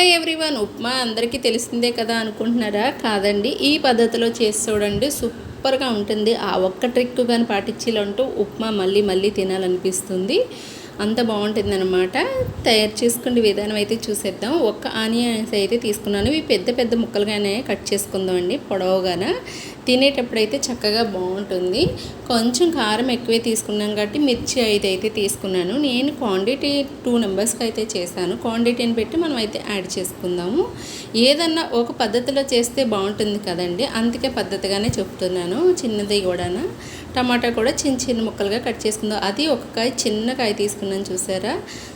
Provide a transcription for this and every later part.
Hi everyone upma అందరికీ తెలిసిందే కదా అనుకుంటున్నారా? కాదండి. ఈ పద్ధతిలో చేసి చూడండి. సూపర్గా ఉంటుంది. ఆ ఒక్క ట్రిక్ కానీ పాటించాలంటూ ఉప్మా మళ్ళీ మళ్ళీ తినాలనిపిస్తుంది. అంత బాగుంటుంది అనమాట తయారు చేసుకునే విధానం అయితే చూసేద్దాం. ఒక్క ఆనియన్స్ అయితే తీసుకున్నాను. ఇవి పెద్ద పెద్ద ముక్కలుగానే కట్ చేసుకుందాం అండి పొడవుగాన. తినేటప్పుడు అయితే చక్కగా బాగుంటుంది. కొంచెం కారం ఎక్కువే తీసుకున్నాం కాబట్టి మిర్చి ఐదు అయితే తీసుకున్నాను. నేను క్వాంటిటీ టూ నెంబర్స్కి అయితే చేశాను. క్వాంటిటీని పెట్టి మనం అయితే యాడ్ చేసుకుందాము. ఏదన్నా ఒక పద్ధతిలో చేస్తే బాగుంటుంది కదండి. అందుకే పద్ధతిగానే చెప్తున్నాను. చిన్నది కూడా టమాటా కూడా చిన్న చిన్న ముక్కలుగా కట్ చేసుకుందాం. అది ఒక కాయ చిన్న కాయ తీసుకున్నాను చూసారా?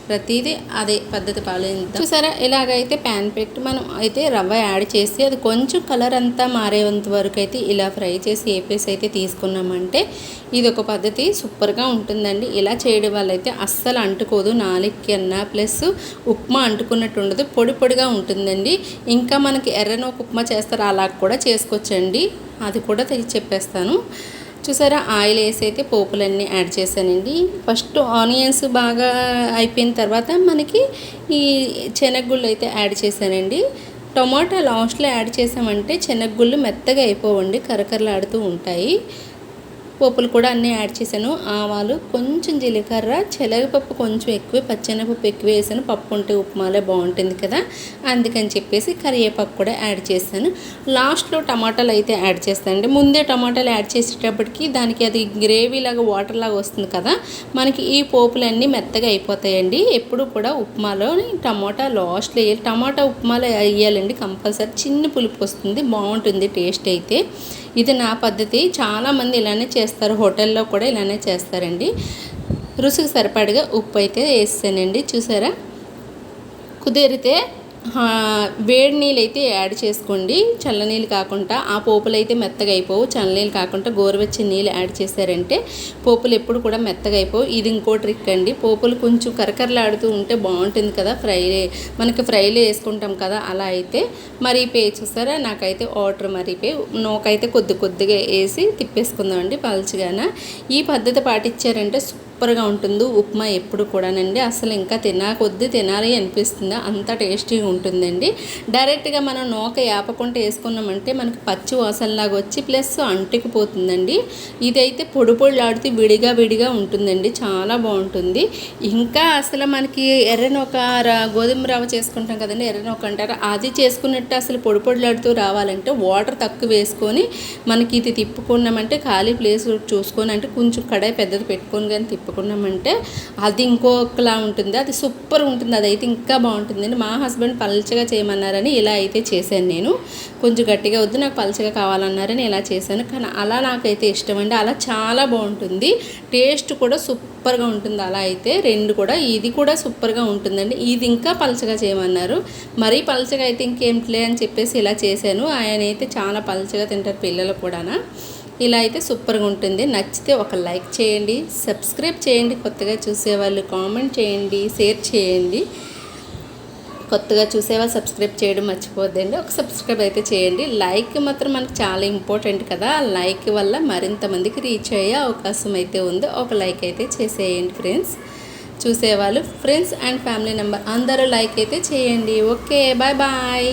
ప్రతిదీ అదే పద్ధతి పాలిద్దాం చూసారా? ఇలాగైతే ప్యాన్ పెట్టి మనం అయితే రవ్వ యాడ్ చేసి అది కొంచెం కలర్ అంతా మారేంత వరకు అయితే ఇలా ఫ్రై చేసి ఏపేసి అయితే తీసుకున్నామంటే ఇది ఒక పద్ధతి సూపర్గా ఉంటుందండి. ఇలా చేయడం వల్ల అయితే అస్సలు అంటుకోదు. నాలుగుకి అన్న ప్లస్ ఉప్మా అంటుకున్నట్టు ఉండదు. పొడి పొడిగా ఉంటుందండి. ఇంకా మనకి ఎర్రనొక ఉప్మా చేస్తారు. అలా కూడా చేసుకోవచ్చండి. అది కూడా తెచ్చి చెప్పేస్తాను. చూసారా? ఆయిల్ వేసి అయితే పోపులన్నీ యాడ్ చేశానండి. ఫస్ట్ ఆనియన్స్ బాగా అయిపోయిన తర్వాత మనకి ఈ శనగగుళ్ళు అయితే యాడ్ చేశానండి. టొమాటో లాస్ట్లో యాడ్ చేసామంటే శనగగుళ్ళు మెత్తగా అయిపోవండి కరకరలాడుతూ ఉంటాయి. పోపులు కూడా అన్నీ యాడ్ చేశాను. ఆవాలు కొంచెం జీలకర్ర చెలగపప్పు కొంచెం ఎక్కువ పచ్చెనపప్పు ఎక్కువ వేసాను. పప్పు ఉంటే ఉప్మాలే బాగుంటుంది కదా. అందుకని చెప్పేసి కరివేపాకు కూడా యాడ్ చేశాను. లాస్ట్లో టమాటాలు అయితే యాడ్ చేస్తానండి. ముందే టమాటాలు యాడ్ చేసేటప్పటికి దానికి అది గ్రేవీ లాగా వాటర్ లాగా వస్తుంది కదా. మనకి ఈ పోపులన్నీ మెత్తగా అయిపోతాయండి. ఎప్పుడు కూడా ఉప్మాలో టమాటా లాస్ట్లో వేయాలి. టమాటా ఉప్మాలో వేయాలండి కంపల్సరీ. చిన్న పులుపు వస్తుంది. బాగుంటుంది టేస్ట్ అయితే. ఇది నా పద్ధతి. చాలామంది ఇలానే చేస్తారు. హోటల్లో కూడా ఇలానే చేస్తారండి. రుచికి సరిపడగా ఉప్పు అయితే వేస్తానండి. చూసారా? కుదిరితే వేడి నీళ్ళు అయితే యాడ్ చేసుకోండి. చల్లనీళ్ళు కాకుండా ఆ పోపులు అయితే మెత్తగా అయిపోవు చల్లనీళ్ళు కాకుండా గోరువెచ్చని నీళ్ళు యాడ్ చేశారంటే పోపులు ఎప్పుడు కూడా మెత్తగా అయిపోవు ఇది ఇంకో ట్రిక్ అండి. పోపులు కొంచెం కరకరలాడుతూ ఉంటే బాగుంటుంది కదా ఫ్రై మనకి ఫ్రైలో వేసుకుంటాం కదా అలా అయితే మరిపోయి చూసారా నాకైతే వాటర్ మరిపోయి నోకైతే కొద్ది కొద్దిగా వేసి తిప్పేసుకుందామండి పల్చగాన. ఈ పద్ధతి పాటించారంటే సూపర్గా ఉంటుంది. ఉప్మా ఎప్పుడు కూడానండి. అసలు ఇంకా తినా కొద్ది తినాలి అనిపిస్తుంది? అంత టేస్టీగా ఉంటుందండి. డైరెక్ట్గా మనం నూక ఏపకుండా వేసుకున్నామంటే మనకి పచ్చి వాసనలాగా వచ్చి ప్లస్ అంటుకుపోతుందండి. ఇదైతే పొడి పొడిలాడితే విడిగా విడిగా ఉంటుందండి. చాలా బాగుంటుంది. ఇంకా అసలు మనకి ఎర్రనొక గోధుమ రవ్వ చేసుకుంటాం కదండి. ఎర్రనొక అంటారు. అది చేసుకున్నట్టు అసలు పొడి పొడిలాడుతూ రావాలంటే వాటర్ తక్కువ వేసుకొని మనకి ఇది తిప్పుకున్నామంటే ఖాళీ ప్లేస్ చూసుకొని అంటే కొంచెం కడాయి పెద్దది పెట్టుకొని కానీ తిప్పుకున్నామంటే అది ఇంకొకలా ఉంటుంది. అది సూపర్ ఉంటుంది. అది అయితే ఇంకా బాగుంటుందండి. మా హస్బెండ్ పల్చగా చేయమన్నారని ఇలా అయితే చేశాను నేను. కొంచెం గట్టిగా వద్దు నాకు పల్చగా కావాలన్నారని ఇలా చేశాను. కానీ అలా నాకైతే ఇష్టం అండి. అలా చాలా బాగుంటుంది. టేస్ట్ కూడా సూపర్గా ఉంటుంది. అలా అయితే రెండు కూడా ఇది కూడా సూపర్గా ఉంటుందండి. ఇది ఇంకా పలచగా చేయమన్నారు. మరీ పలచగా అయితే ఇంకేంట్లే అని చెప్పేసి ఇలా చేశాను. ఆయన అయితే చాలా పలచగా తింటారు పిల్లలు కూడా ఇలా అయితే సూపర్గా ఉంటుంది. నచ్చితే ఒక లైక్ చేయండి. సబ్స్క్రైబ్ చేయండి. కొత్తగా చూసేవాళ్ళు కామెంట్ చేయండి షేర్ చేయండి. కొత్తగా చూసేవాళ్ళు సబ్స్క్రైబ్ చేయడం మర్చిపోద్దండి ఒక సబ్స్క్రైబ్ అయితే చేయండి. లైక్ మాత్రం మనకు చాలా ఇంపార్టెంట్ కదా. లైక్ వల్ల మరింత మందికి రీచ్ అయ్యే అవకాశం అయితే ఉంది. ఒక లైక్ అయితే చేసేయండి ఫ్రెండ్స్. చూసేవాళ్ళు ఫ్రెండ్స్ అండ్ ఫ్యామిలీ నెంబర్ అందరూ లైక్ అయితే చేయండి. Okay bye bye.